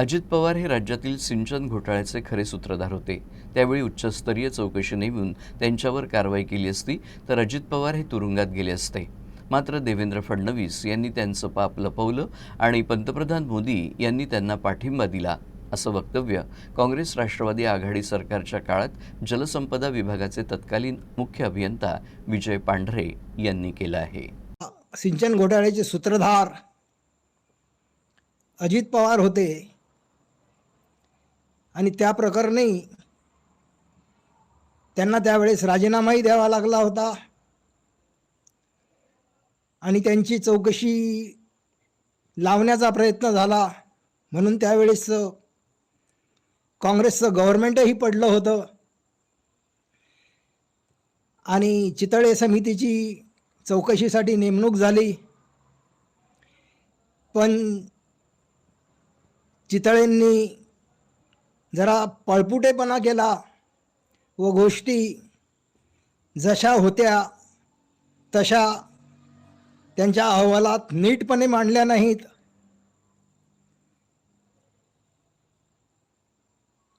अजित पवार हे राज्यातील सिंचन घोटाळ्याचे खरे सूत्रधार होते. त्यावेळी उच्चस्तरीय चौकशी नेमून त्यांच्यावर कारवाई केली असती तर अजित पवार हे तुरुंगात गेले असते. मात्र देवेंद्र फडणवीस यांनी त्यांचं पाप लपवलं आणि पंतप्रधान मोदी यांनी त्यांना पाठिंबा दिला असं वक्तव्य काँग्रेस राष्ट्रवादी आघाडी सरकारच्या काळात जलसंपदा विभागाचे तत्कालीन मुख्य अभियंता विजय पांढरे यांनी केलं आहे. सिंचन घोटाळ्याचे सूत्रधार अजित पवार होते. आणि त्या प्रकरणी त्यांना त्यावेळेस राजीनामाही द्यावा लागला होता. आणि त्यांची चौकशी लावण्याचा प्रयत्न झाला. म्हणून त्यावेळेस काँग्रेसचं गव्हर्नमेंटही पडलं होतं. आणि चितळे समितीची चौकशीसाठी नेमणूक झाली. पण चितळेंनी जरा पळपुटेपणा केला व गोष्टी जशा होत्या तशा त्यांच्या अहवालात नीटपणे मांडल्या नाहीत.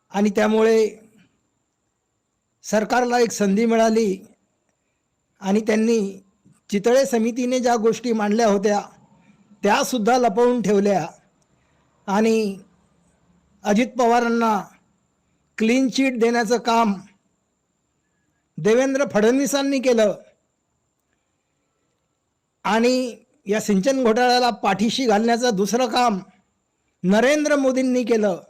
आणि त्यामुळे सरकारला एक संधी मिळाली आणि त्यांनी चितळे समितीने ज्या गोष्टी मांडल्या होत्या त्यासुद्धा लपवून ठेवल्या. आणि अजित पवारांना क्लीन चिट देण्याचं काम देवेंद्र फडणवीसांनी केलं. आणि या सिंचन घोटाळ्याला पाठीशी घालण्याचं दुसरं काम नरेंद्र मोदींनी केलं.